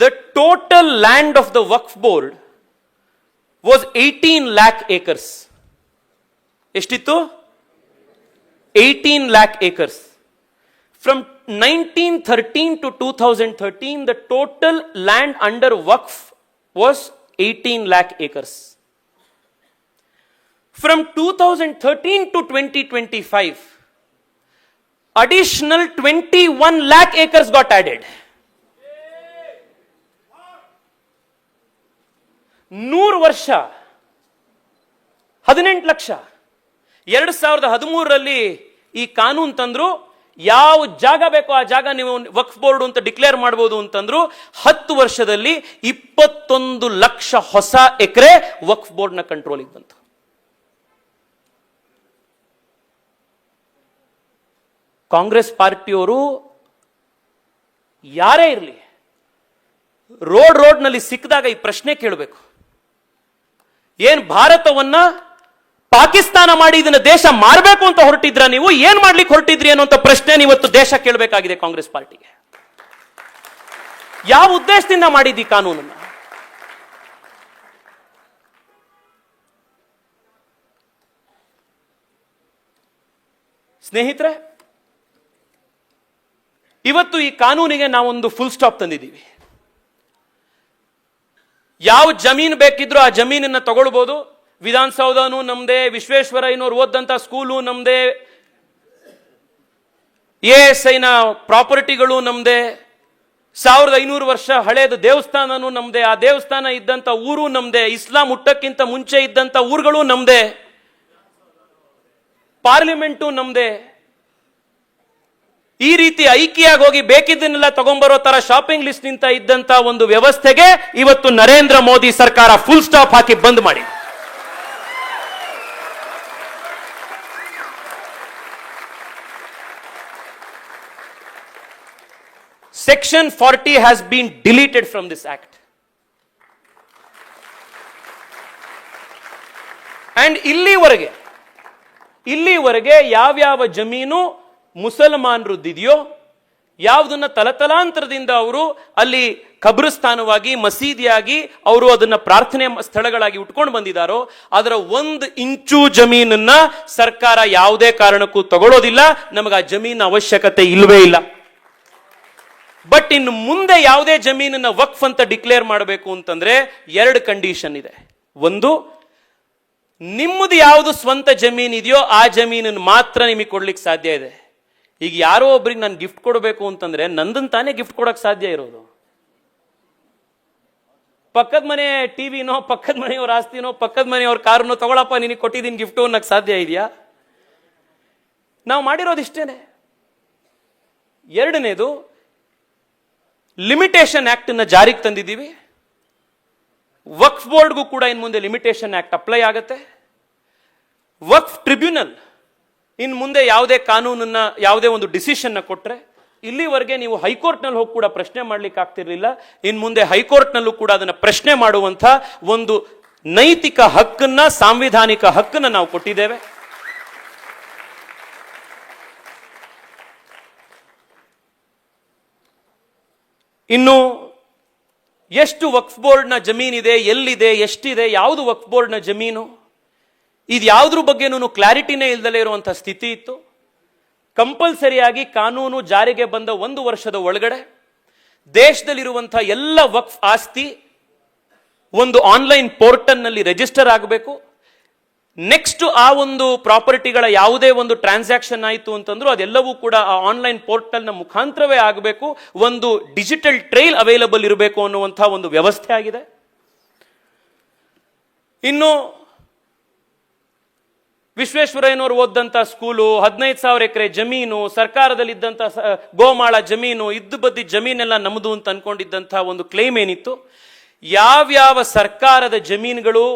the total land of the Waqf Board was eighteen lakh acres ಎಷ್ಟಿತ್ತು? Eighteen lakh acres From 1913 to 2013, the total land under waqf was 18 lakh acres. From 2013 to 2025, additional 21 lakh acres got added. ನೂರು ವರ್ಷ ಹದಿನೆಂಟು ಲಕ್ಷ ಎರಡು ಸಾವಿರದ ಹದಿಮೂರರಲ್ಲಿ ಈ ಕಾನೂನು ತಂದ್ರು ಯಾವ ಜಾಗ ಬೇಕೋ ಆ ಜಾಗ ನೀವು ವಕ್ಫ್ ಬೋರ್ಡ್ ಅಂತ ಡಿಕ್ಲೇರ್ ಮಾಡ್ಬೋದು ಅಂತಂದ್ರು ಹತ್ತು ವರ್ಷದಲ್ಲಿ ಇಪ್ಪತ್ತೊಂದು ಲಕ್ಷ ಹೊಸ ಎಕರೆ ವಕ್ಫ್ ಬೋರ್ಡ್ನ ಕಂಟ್ರೋಲಿಗೆ ಬಂತು ಕಾಂಗ್ರೆಸ್ ಪಾರ್ಟಿಯವರು ಯಾರೇ ಇರಲಿ, ರೋಡ್ ರೋಡ್ನಲ್ಲಿ ಸಿಕ್ಕಿದಾಗ ಈ ಪ್ರಶ್ನೆ ಕೇಳಬೇಕು. ಏನ್ ಭಾರತವನ್ನ ಪಾಕಿಸ್ತಾನ ಮಾಡಿ ಇದನ್ನ ದೇಶ ಮಾರಬೇಕು ಅಂತ ಹೊರಟಿದ್ರ ನೀವು? ಏನ್ ಮಾಡ್ಲಿಕ್ಕೆ ಹೊರಟಿದ್ರಿ ಅನ್ನುವಂತ ಪ್ರಶ್ನೆ ಇವತ್ತು ದೇಶ ಕೇಳಬೇಕಾಗಿದೆ ಕಾಂಗ್ರೆಸ್ ಪಾರ್ಟಿಗೆ. ಯಾವ ಉದ್ದೇಶದಿಂದ ಮಾಡಿದ್ದಿ ಕಾನೂನನ್ನ? ಸ್ನೇಹಿತರೆ ಇವತ್ತು ಈ ಕಾನೂನಿಗೆ ನಾವೊಂದು ಫುಲ್ ಸ್ಟಾಪ್ ತಂದಿದ್ದೀವಿ. ಯಾವ ಜಮೀನು ಬೇಕಿದ್ರೂ ಆ ಜಮೀನನ್ನ ತಗೊಳ್ಬೋದು. ವಿಧಾನಸೌಧನೂ ನಮ್ದೇ, ವಿಶ್ವೇಶ್ವರಯ್ಯನವ್ರು ಓದಂತ ಸ್ಕೂಲು ನಮ್ದೇ. ಎ ಎಸ್ ಐನ ಪ್ರಾಪರ್ಟಿಗಳು ನಮ್ದೇ. ಸಾವಿರದ ಐನೂರು ವರ್ಷ ಹಳೇದು ದೇವಸ್ಥಾನನೂ ನಮ್ದೇ. ಆ ದೇವಸ್ಥಾನ ಇದ್ದಂತ ಊರು ನಮ್ದೇ. ಇಸ್ಲಾಂ ಹುಟ್ಟಕ್ಕಿಂತ ಮುಂಚೆ ಇದ್ದಂತ ಊರುಗಳು ನಮ್ದೇ. ಪಾರ್ಲಿಮೆಂಟು ನಮ್ದೇ. ಈ ರೀತಿ ಐಕಿಯಾಗಿ ಹೋಗಿ ಬೇಕಿದ್ದನ್ನೆಲ್ಲ ತಗೊಂಬರೋ ತರ ಶಾಪಿಂಗ್ ಲಿಸ್ಟ್ ನಿಂತ ಇದ್ದಂತ ಒಂದು ವ್ಯವಸ್ಥೆಗೆ ಇವತ್ತು ನರೇಂದ್ರ ಮೋದಿ ಸರ್ಕಾರ ಫುಲ್ ಸ್ಟಾಪ್ ಹಾಕಿ ಬಂದ್ ಮಾಡಿ. Section forty has been deleted from this act and ಇಲ್ಲಿವರೆಗೆ ಇಲ್ಲಿವರೆಗೆ ಯಾವ್ಯಾವ ಜಮೀನು ಮುಸಲ್ಮಾನರದ್ದಿದೆಯೋ? ಯಾವುದನ್ನ ತಲತಲಾಂತರದಿಂದ ಅವರು ಅಲ್ಲಿ ಕಬ್ರಸ್ಥಾನವಾಗಿ, ಮಸೀದಿಯಾಗಿ ಅವರು ಅದನ್ನ ಪ್ರಾರ್ಥನೆ ಸ್ಥಳಗಳಾಗಿ ಉಟ್ಕೊಂಡು ಬಂದಿದ್ದಾರೋ ಅದರ ಒಂದು ಇಂಚು ಜಮೀನನ್ನ ಸರ್ಕಾರ ಯಾವುದೇ ಕಾರಣಕ್ಕೂ ತಗೊಳ್ಳೋದಿಲ್ಲ ನಮಗೆ ಆ ಜಮೀನ ಅವಶ್ಯಕತೆ ಇಲ್ಲವೇ ಇಲ್ಲ. ಬಟ್ ಇನ್ನು ಮುಂದೆ ಯಾವುದೇ ಜಮೀನನ್ನ ವಕ್ಫ್ ಅಂತ ಡಿಕ್ಲೇರ್ ಮಾಡಬೇಕು ಅಂತಂದ್ರೆ ಎರಡು ಕಂಡೀಷನ್ ಇದೆ. ಒಂದು, ನಿಮ್ಮದು ಯಾವುದು ಸ್ವಂತ ಜಮೀನ್ ಇದೆಯೋ ಆ ಜಮೀನನ್ನು ಮಾತ್ರ ನಿಮಗೆ ಕೊಡ್ಲಿಕ್ಕೆ ಸಾಧ್ಯ ಇದೆ. ಈಗ ಯಾರೋ ಒಬ್ರಿಗೆ ನಾನು ಗಿಫ್ಟ್ ಕೊಡಬೇಕು ಅಂತಂದ್ರೆ ನಂದನ್ ತಾನೇ ಗಿಫ್ಟ್ ಕೊಡಕ್ ಸಾಧ್ಯ ಇರೋದು. ಪಕ್ಕದ ಮನೆ ಟಿವಿನೋ, ಪಕ್ಕದ ಮನೆಯವ್ರ ಆಸ್ತಿನೋ, ಪಕ್ಕದ ಮನೆಯವ್ರ ಕಾರನೋ ತಗೊಳಪ್ಪ, ನಿನಗೆ ಕೊಟ್ಟಿದ್ದೀನಿ ಗಿಫ್ಟು ಅನ್ನಕ್ ಸಾಧ್ಯ ಇದೆಯಾ? ನಾವು ಮಾಡಿರೋದು ಇಷ್ಟೇನೆ. ಎರಡನೇದು ಲಿಮಿಟೇಷನ್ ಆಕ್ಟ್ನ ಜಾರಿಗೆ ತಂದಿದ್ದೀವಿ. ವಕ್ಫ್ ಬೋರ್ಡ್ಗೂ ಕೂಡ ಇನ್ ಮುಂದೆ ಲಿಮಿಟೇಷನ್ ಆಕ್ಟ್ ಅಪ್ಲೈ ಆಗುತ್ತೆ. ವಕ್ಫ್ ಟ್ರಿಬ್ಯುನಲ್ ಇನ್ನು ಮುಂದೆ ಯಾವುದೇ ಕಾನೂನನ್ನ, ಯಾವುದೇ ಒಂದು ಡಿಸಿಷನ್ನ ಕೊಟ್ರೆ, ಇಲ್ಲಿವರೆಗೆ ನೀವು ಹೈಕೋರ್ಟ್ನಲ್ಲಿ ಹೋಗಿ ಕೂಡ ಪ್ರಶ್ನೆ ಮಾಡ್ಲಿಕ್ಕೆ ಆಗ್ತಿರ್ಲಿಲ್ಲ. ಇನ್ನು ಮುಂದೆ ಹೈಕೋರ್ಟ್ನಲ್ಲೂ ಕೂಡ ಅದನ್ನ ಪ್ರಶ್ನೆ ಮಾಡುವಂತ ಒಂದು ನೈತಿಕ ಹಕ್ಕನ್ನ, ಸಾಂವಿಧಾನಿಕ ಹಕ್ಕನ್ನ ನಾವು ಕೊಟ್ಟಿದ್ದೇವೆ. ಇನ್ನು ಎಷ್ಟು ವಕ್ಫ್ ಬೋರ್ಡ್ನ ಜಮೀನಿದೆ, ಎಲ್ಲಿದೆ, ಎಷ್ಟಿದೆ, ಯಾವುದು ವಕ್ಫ್ ಬೋರ್ಡ್ನ ಜಮೀನು? ಇದು ಯಾವುದ್ರ ಬಗ್ಗೆನೂ ಕ್ಲಾರಿಟಿನೇ ಇಲ್ಲದಲೇ ಇರುವಂಥ ಸ್ಥಿತಿ ಇತ್ತು. ಕಂಪಲ್ಸರಿಯಾಗಿ ಕಾನೂನು ಜಾರಿಗೆ ಬಂದ ಒಂದು ವರ್ಷದ ಒಳಗಡೆ ದೇಶದಲ್ಲಿರುವಂಥ ಎಲ್ಲ ವಕ್ಫ್ ಆಸ್ತಿ ಒಂದು ಆನ್ಲೈನ್ ಪೋರ್ಟಲ್ನಲ್ಲಿ ರಿಜಿಸ್ಟರ್ ಆಗಬೇಕು. ನೆಕ್ಸ್ಟ್ ಆ ಒಂದು ಪ್ರಾಪರ್ಟಿಗಳ ಯಾವುದೇ ಒಂದು ಟ್ರಾನ್ಸಾಕ್ಷನ್ ಆಯಿತು ಅಂತಂದ್ರೂ ಅದೆಲ್ಲವೂ ಕೂಡ ಆ ಆನ್ಲೈನ್ ಪೋರ್ಟಲ್ನ ಮುಖಾಂತರವೇ ಆಗಬೇಕು. ಒಂದು ಡಿಜಿಟಲ್ ಟ್ರೈಲ್ ಅವೈಲಬಲ್ ಇರಬೇಕು ಅನ್ನುವಂಥ ಒಂದು ವ್ಯವಸ್ಥೆ ಆಗಿದೆ. ಇನ್ನು ವಿಶ್ವೇಶ್ವರಯ್ಯನವರು ಓದಂತ ಸ್ಕೂಲು, ಹದಿನೈದು ಸಾವಿರ ಎಕರೆ ಜಮೀನು ಸರ್ಕಾರದಲ್ಲಿದ್ದಂಥ ಇದ್ದಂತ ಗೋಮಾಳ ಜಮೀನು, ಇದ್ದು ಬದ್ದಿ ಜಮೀನೆಲ್ಲ ನಮ್ಮದು ಅಂತ ಅನ್ಕೊಂಡಿದ್ದಂಥ ಒಂದು ಕ್ಲೇಮ್ ಏನಿತ್ತು? ಯಾವ್ಯಾವ ಸರ್ಕಾರದ ಜಮೀನುಗಳು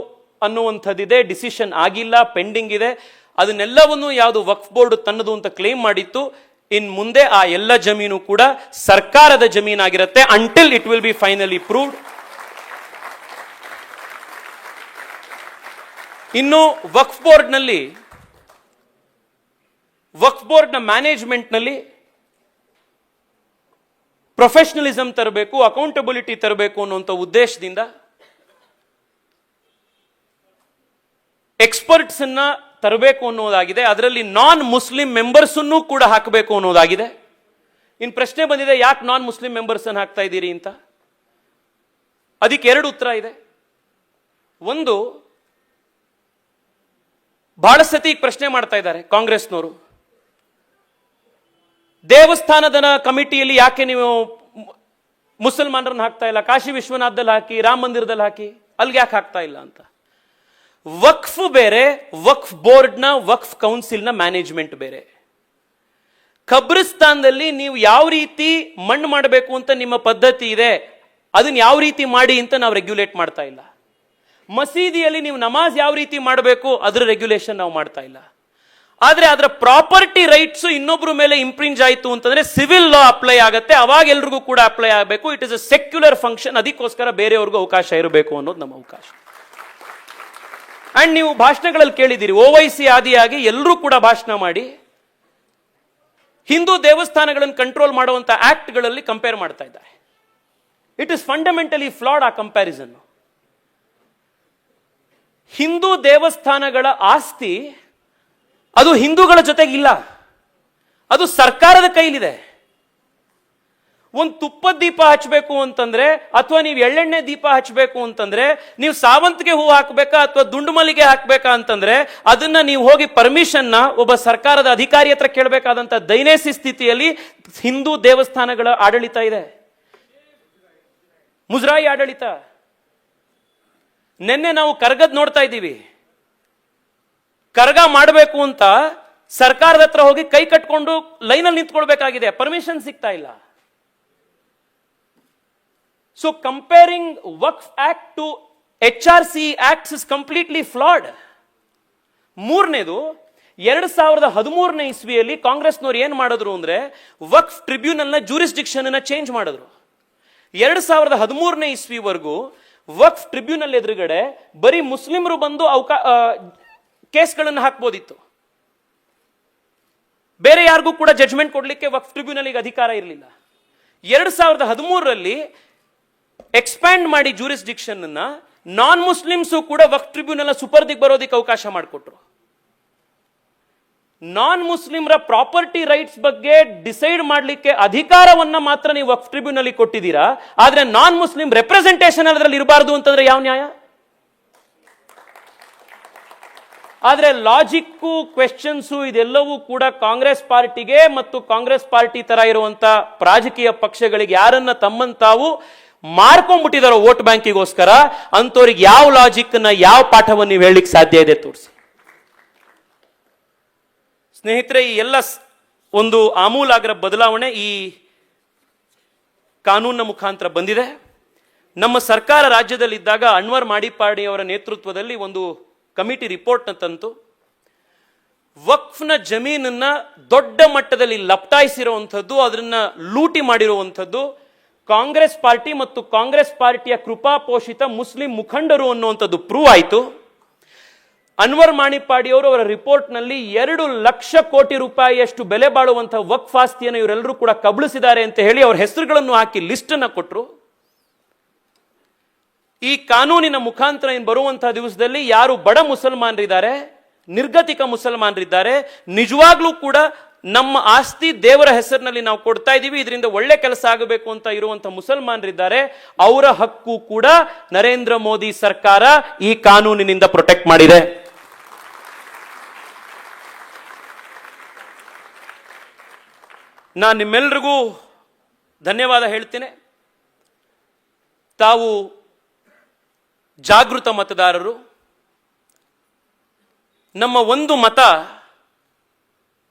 ಅನ್ನುವಂಥದ್ದಿದೆ ಡಿಸಿಷನ್ ಆಗಿಲ್ಲ ಪೆಂಡಿಂಗ್ ಇದೆ, ಅದನ್ನೆಲ್ಲವನ್ನು ಯಾವುದು ವಕ್ಫ್ ಬೋರ್ಡ್ ತನ್ನದು ಅಂತ ಕ್ಲೇಮ್ ಮಾಡಿತ್ತು. ಇನ್ ಮುಂದೆ ಆ ಎಲ್ಲ ಜಮೀನು ಕೂಡ ಸರ್ಕಾರದ ಜಮೀನಾಗಿರುತ್ತೆ until it will be finally proved ಇನ್ನು ವಕ್ಫ್ ಬೋರ್ಡ್ನಲ್ಲಿ, ವಕ್ಫ್ ಬೋರ್ಡ್ನ ಮ್ಯಾನೇಜ್ಮೆಂಟ್ನಲ್ಲಿ ಪ್ರೊಫೆಷನಲಿಸಮ್ ತರಬೇಕು, ಅಕೌಂಟಬಿಲಿಟಿ ತರಬೇಕು ಅನ್ನುವಂಥ ಉದ್ದೇಶದಿಂದ ಎಕ್ಸ್ಪರ್ಟ್ಸ್ ಅನ್ನ ತರಬೇಕು ಅನ್ನೋದಾಗಿದೆ. ಅದರಲ್ಲಿ ನಾನ್ ಮುಸ್ಲಿಂ ಮೆಂಬರ್ಸ್ ಅನ್ನು ಕೂಡ ಹಾಕಬೇಕು ಅನ್ನೋದಾಗಿದೆ. ಇನ್ನು ಪ್ರಶ್ನೆ ಬಂದಿದೆ, ಯಾಕೆ ನಾನ್ ಮುಸ್ಲಿಂ ಮೆಂಬರ್ಸ್ ಅನ್ನು ಹಾಕ್ತಾ ಇದ್ದೀರಿ ಅಂತ? ಅದಕ್ಕೆ ಎರಡು ಉತ್ತರ ಇದೆ. ಒಂದು ಬಹಳ ಸತಿ ಪ್ರಶ್ನೆ ಮಾಡ್ತಾ ಇದ್ದಾರೆ ಕಾಂಗ್ರೆಸ್ನವರು. ದೇವಸ್ಥಾನದ ಕಮಿಟಿಯಲ್ಲಿ ಯಾಕೆ ನೀವು ಮುಸಲ್ಮಾನರನ್ನ ಹಾಕ್ತಾ ಇಲ್ಲ? ಕಾಶಿ ವಿಶ್ವನಾಥದಲ್ಲಿ ಹಾಕಿ, ರಾಮ ಮಂದಿರದಲ್ಲಿ ಹಾಕಿ ಅಲ್ಲಿಗೆ ಯಾಕೆ ಹಾಕ್ತಾ ಇಲ್ಲ ಅಂತ? ವಕ್ಫ್ ಬೇರೆ, ವಕ್ಫ್ ಬೋರ್ಡ್ನ, ವಕ್ಫ್ ಕೌನ್ಸಿಲ್ನ ಮ್ಯಾನೇಜ್ಮೆಂಟ್ ಬೇರೆ. ಕಬ್ರಿಸ್ತಾನದಲ್ಲಿ ನೀವು ಯಾವ ರೀತಿ ಮಣ್ಣು ಮಾಡಬೇಕು ಅಂತ ನಿಮ್ಮ ಪದ್ಧತಿ ಇದೆ, ಅದನ್ನ ಯಾವ ರೀತಿ ಮಾಡಿ ಅಂತ ನಾವು ರೆಗ್ಯುಲೇಟ್ ಮಾಡ್ತಾ ಇಲ್ಲ. ಮಸೀದಿಯಲ್ಲಿ ನೀವು ನಮಾಜ್ ಯಾವ ರೀತಿ ಮಾಡಬೇಕು, ಅದರ ರೆಗ್ಯುಲೇಷನ್ ನಾವು ಮಾಡ್ತಾ ಇಲ್ಲ. ಆದರೆ ಅದರ ಪ್ರಾಪರ್ಟಿ ರೈಟ್ಸ್ ಇನ್ನೊಬ್ಬರ ಮೇಲೆ ಇಂಪ್ರಿಂಜ್ ಆಯಿತು ಅಂತಂದ್ರೆ ಸಿವಿಲ್ ಲಾ ಅಪ್ಲೈ ಆಗುತ್ತೆ, ಅವಾಗ ಎಲ್ರಿಗೂ ಕೂಡ ಅಪ್ಲೈ ಆಗಬೇಕು. It is a secular function ಅದಕ್ಕೋಸ್ಕರ ಬೇರೆಯವ್ರಿಗೂ ಅವಕಾಶ ಇರಬೇಕು ಅನ್ನೋದು ನಮ್ಮ ಅವಕಾಶ. ಅಂಡ್ ನೀವು ಭಾಷಣಗಳಲ್ಲಿ ಕೇಳಿದ್ದೀರಿ ಓವೈಸಿ ಆದಿಯಾಗಿ ಎಲ್ಲರೂ ಕೂಡ ಭಾಷಣ ಮಾಡಿ, ಹಿಂದೂ ದೇವಸ್ಥಾನಗಳನ್ನು ಕಂಟ್ರೋಲ್ ಮಾಡುವಂಥ ಆಕ್ಟ್ಗಳಲ್ಲಿ ಕಂಪೇರ್ ಮಾಡ್ತಾ ಇದ್ದಾರೆ. ಇಟ್ ಇಸ್ ಫಂಡಮೆಂಟಲಿ ಫ್ಲಾಡ್ ಆ ಕಂಪ್ಯಾರಿಸನ್ ಹಿಂದೂ ದೇವಸ್ಥಾನಗಳ ಆಸ್ತಿ ಅದು ಹಿಂದೂಗಳ ಜೊತೆಗಿಲ್ಲ. ಅದು ಸರ್ಕಾರದ ಕೈಲಿದೆ. ಒಂದು ತುಪ್ಪದ ದೀಪ ಹಚ್ಚಬೇಕು ಅಂತಂದ್ರೆ, ಅಥವಾ ನೀವು ಎಳ್ಳೆಣ್ಣೆ ದೀಪ ಹಚ್ಚಬೇಕು ಅಂತಂದ್ರೆ, ನೀವು ಸಾವಂತಿಗೆ ಹೂ ಹಾಕಬೇಕಾ ಅಥವಾ ದುಂಡು ಮಲ್ಲಿಗೆ ಹಾಕಬೇಕಾ ಅಂತಂದ್ರೆ, ಅದನ್ನ ನೀವು ಹೋಗಿ ಪರ್ಮಿಷನ್ನ ಒಬ್ಬ ಸರ್ಕಾರದ ಅಧಿಕಾರಿ ಹತ್ರ ಕೇಳಬೇಕಾದಂತ ದೈನೇಸಿ ಸ್ಥಿತಿಯಲ್ಲಿ ಹಿಂದೂ ದೇವಸ್ಥಾನಗಳ ಆಡಳಿತ ಇದೆ. ಮುಜರಾಯಿ ಆಡಳಿತ. ನಿನ್ನೆ ನಾವು ಕರ್ಗದ್ ನೋಡ್ತಾ ಇದ್ದೀವಿ. ಕರ್ಗ ಮಾಡಬೇಕು ಅಂತ ಸರ್ಕಾರದ ಹತ್ರ ಹೋಗಿ ಕೈ ಕಟ್ಕೊಂಡು ಲೈನಲ್ಲಿ ನಿಂತ್ಕೊಳ್ಬೇಕಾಗಿದೆ. ಪರ್ಮಿಷನ್ ಸಿಗ್ತಾ ಇಲ್ಲ. So comparing Waqf act to H R C acts is completely flawed ಮೂರನೇದು, ಎರಡ್ ಸಾವಿರದ ಹದಿಮೂರನೇ ಇಸ್ವಿಯಲ್ಲಿ ಕಾಂಗ್ರೆಸ್ನವ್ರು ಏನ್ ಮಾಡಿದ್ರು ಅಂದ್ರೆ ವಕ್ಫ್ ಟ್ರಿಬ್ಯುನಲ್ನ ಅನ್ನ ಚೇಂಜ್ ಮಾಡಿದ್ರು. ಎರಡ್ ಸಾವಿರದ ಹದಿಮೂರನೇ ಇಸ್ವಿವರೆಗೂ ವಕ್ಫ್ ಟ್ರಿಬ್ಯುನಲ್ ಎದುರುಗಡೆ ಬರೀ ಮುಸ್ಲಿಮರು ಬಂದು ಅವಕಾ ಕೇಸ್ಗಳನ್ನು ಹಾಕ್ಬೋದಿತ್ತು. ಬೇರೆ ಯಾರಿಗೂ ಕೂಡ ಜಡ್ಜ್ಮೆಂಟ್ ಕೊಡಲಿಕ್ಕೆ ವಕ್ಫ್ ಟ್ರಿಬ್ಯುನಲ್ಗೆ ಅಧಿಕಾರ ಇರಲಿಲ್ಲ. ಎರಡು ಸಾವಿರದ ಹದಿಮೂರರಲ್ಲಿ ಎಕ್ಸ್ಪ್ಯಾಂಡ್ ಮಾಡಿ ಜೂರಿಸ್ಡಿಕ್ಷನ್ ನಾನ್ ಮುಸ್ಲಿಮ್ಸು ಕೂಡ ವಕ್ಫ್ ಟ್ರಿಬ್ಯುನಲ್ ಸುಪರ್ದಿಗೆ ಬರೋದಕ್ಕೆ ಅವಕಾಶ ಮಾಡಿಕೊಟ್ರು. ನಾನ್ ಮುಸ್ಲಿಮ್ರ ಪ್ರಾಪರ್ಟಿ ರೈಟ್ಸ್ ಬಗ್ಗೆ ಡಿಸೈಡ್ ಮಾಡಲಿಕ್ಕೆ ಅಧಿಕಾರವನ್ನ ಮಾತ್ರ ನೀವು ವಕ್ಫ್ ಟ್ರಿಬ್ಯುನಲ್ ಕೊಟ್ಟಿದ್ದೀರಾ? ಆದ್ರೆ ನಾನ್ ಮುಸ್ಲಿಂ ರೆಪ್ರೆಸೆಂಟೇಷನ್ ಅದರಲ್ಲಿ ಇರಬಾರ್ದು ಅಂತಂದ್ರೆ ಯಾವ ನ್ಯಾಯ? ಆದರೆ ಲಾಜಿಕ್ಕು ಕ್ವೆಶ್ಚನ್ಸು ಇದೆಲ್ಲವೂ ಕೂಡ ಕಾಂಗ್ರೆಸ್ ಪಾರ್ಟಿಗೆ ಮತ್ತು ಕಾಂಗ್ರೆಸ್ ಪಾರ್ಟಿ ತರ ಇರುವಂತ ರಾಜಕೀಯ ಪಕ್ಷಗಳಿಗೆ ಯಾರನ್ನ ತಮ್ಮನ್ನು ತಾವು ಮಾರ್ಕೊಂಡ್ಬಿಟ್ಟಿದಾರೋ ವೋಟ್ ಬ್ಯಾಂಕಿಗೋಸ್ಕರ ಅಂತವ್ರಿಗೆ ಯಾವ ಲಾಜಿಕ್ನ ಯಾವ ಪಾಠವನ್ನು ನೀವು ಹೇಳಲಿಕ್ಕೆ ಸಾಧ್ಯ ಇದೆ ತೋರಿಸಿ. ಸ್ನೇಹಿತರೆ, ಈ ಎಲ್ಲ ಒಂದು ಆಮೂಲಾಗ್ರ ಬದಲಾವಣೆ ಈ ಕಾನೂನಿನ ಮುಖಾಂತರ ಬಂದಿದೆ. ನಮ್ಮ ಸರ್ಕಾರ ರಾಜ್ಯದಲ್ಲಿದ್ದಾಗ ಅನ್ವರ್ ಮಾಡಿಪಾಡಿ ಅವರ ನೇತೃತ್ವದಲ್ಲಿ ಒಂದು ಕಮಿಟಿ ರಿಪೋರ್ಟ್ನ ತಂತು. ವಕ್ಫ್ನ ಜಮೀನನ್ನ ದೊಡ್ಡ ಮಟ್ಟದಲ್ಲಿ ಲಪ್ಟಾಯಿಸಿರುವಂಥದ್ದು, ಅದನ್ನ ಲೂಟಿ ಮಾಡಿರುವಂಥದ್ದು, ಕಾಂಗ್ರೆಸ್ ಪಾರ್ಟಿ ಮತ್ತು ಕಾಂಗ್ರೆಸ್ ಪಾರ್ಟಿಯ ಕೃಪಾಪೋಷಿತ ಮುಸ್ಲಿಂ ಮುಖಂಡರು ಅನ್ನುವಂಥದ್ದು ಪ್ರೂವ್ ಆಯಿತು. ಅನ್ವರ್ ಮಾಣಿಪಾಡಿ ಅವರು ರಿಪೋರ್ಟ್ನಲ್ಲಿ ಎರಡು ಲಕ್ಷ ಕೋಟಿ ರೂಪಾಯಿಯಷ್ಟು ಬೆಲೆ ಬಾಳುವಂತಹ ವಕ್ಫ್ ಆಸ್ತಿಯನ್ನು ಇವರೆಲ್ಲರೂ ಕೂಡ ಕಬಳಿಸಿದ್ದಾರೆ ಅಂತ ಹೇಳಿ ಅವರ ಹೆಸರುಗಳನ್ನು ಹಾಕಿ ಲಿಸ್ಟ್ ಅನ್ನ ಕೊಟ್ಟರು ಈ ಕಾನೂನಿನ ಮುಖಾಂತರ ಇನ್ನು ಬರುವಂತಹ ದಿವಸದಲ್ಲಿ ಯಾರು ಬಡ ಮುಸಲ್ಮಾನರಿದ್ದಾರೆ, ನಿರ್ಗತಿಕ ಮುಸಲ್ಮಾನರಿದ್ದಾರೆ, ನಿಜವಾಗ್ಲೂ ಕೂಡ ನಮ್ಮ ಆಸ್ತಿ ದೇವರ ಹೆಸರಿನಲ್ಲಿ ನಾವು ಕೊಡ್ತಾ ಇದ್ದೀವಿ, ಇದರಿಂದ ಒಳ್ಳೆ ಕೆಲಸ ಆಗಬೇಕು ಅಂತ ಇರುವಂತಹ ಮುಸಲ್ಮಾನರಿದ್ದಾರೆ, ಅವರ ಹಕ್ಕು ಕೂಡ ನರೇಂದ್ರ ಮೋದಿ ಸರ್ಕಾರ ಈ ಕಾನೂನಿನಿಂದ ಪ್ರೊಟೆಕ್ಟ್ ಮಾಡಿದೆ. ನಾನು ನಿಮ್ಮೆಲ್ರಿಗೂ ಧನ್ಯವಾದ ಹೇಳ್ತೇನೆ. ತಾವು ಜಾಗೃತ ಮತದಾರರು. ನಮ್ಮ ಒಂದು ಮತ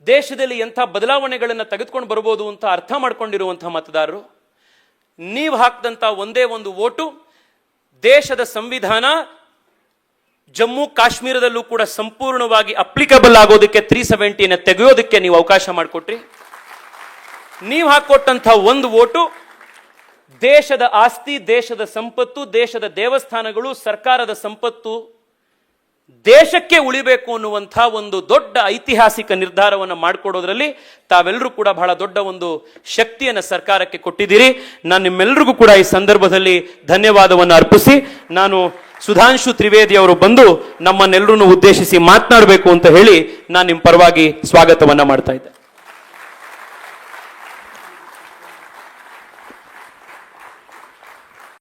ದೇಶದಲ್ಲಿ ಎಂಥ ಬದಲಾವಣೆಗಳನ್ನು ತೆಗೆದುಕೊಂಡು ಬರ್ಬೋದು ಅಂತ ಅರ್ಥ ಮಾಡ್ಕೊಂಡಿರುವಂಥ ಮತದಾರರು. ನೀವು ಹಾಕಿದಂಥ ಒಂದೇ ಒಂದು ಓಟು ದೇಶದ ಸಂವಿಧಾನ ಜಮ್ಮು ಕಾಶ್ಮೀರದಲ್ಲೂ ಕೂಡ ಸಂಪೂರ್ಣವಾಗಿ ಅಪ್ಲಿಕಬಲ್ ಆಗೋದಕ್ಕೆ ತ್ರೀ ಸೆವೆಂಟಿನ ತೆಗೆಯೋದಕ್ಕೆ ನೀವು ಅವಕಾಶ ಮಾಡಿಕೊಟ್ರಿ. ನೀವು ಹಾಕೊಟ್ಟಂಥ ಒಂದು ಓಟು ದೇಶದ ಆಸ್ತಿ, ದೇಶದ ಸಂಪತ್ತು, ದೇಶದ ದೇವಸ್ಥಾನಗಳು, ಸರ್ಕಾರದ ಸಂಪತ್ತು, ದೇಶಕ್ಕೆ ಉಳಿಬೇಕು ಅನ್ನುವಂಥ ಒಂದು ದೊಡ್ಡ ಐತಿಹಾಸಿಕ ನಿರ್ಧಾರವನ್ನು ಮಾಡಿಕೊಡೋದ್ರಲ್ಲಿ ತಾವೆಲ್ಲರೂ ಕೂಡ ಬಹಳ ದೊಡ್ಡ ಒಂದು ಶಕ್ತಿಯನ್ನು ಸರ್ಕಾರಕ್ಕೆ ಕೊಟ್ಟಿದ್ದೀರಿ. ನಾನು ನಿಮ್ಮೆಲ್ಲರಿಗೂ ಕೂಡ ಈ ಸಂದರ್ಭದಲ್ಲಿ ಧನ್ಯವಾದವನ್ನು ಅರ್ಪಿಸಿ. ನಾನು ಸುಧಾಂಶು ತ್ರಿವೇದಿ ಅವರು ಬಂದು ನಮ್ಮನ್ನೆಲ್ಲರನ್ನು ಉದ್ದೇಶಿಸಿ ಮಾತನಾಡಬೇಕು ಅಂತ ಹೇಳಿ ನಾನು ನಿಮ್ಮ ಪರವಾಗಿ ಸ್ವಾಗತವನ್ನು ಮಾಡ್ತಾ ಇದ್ದೆ.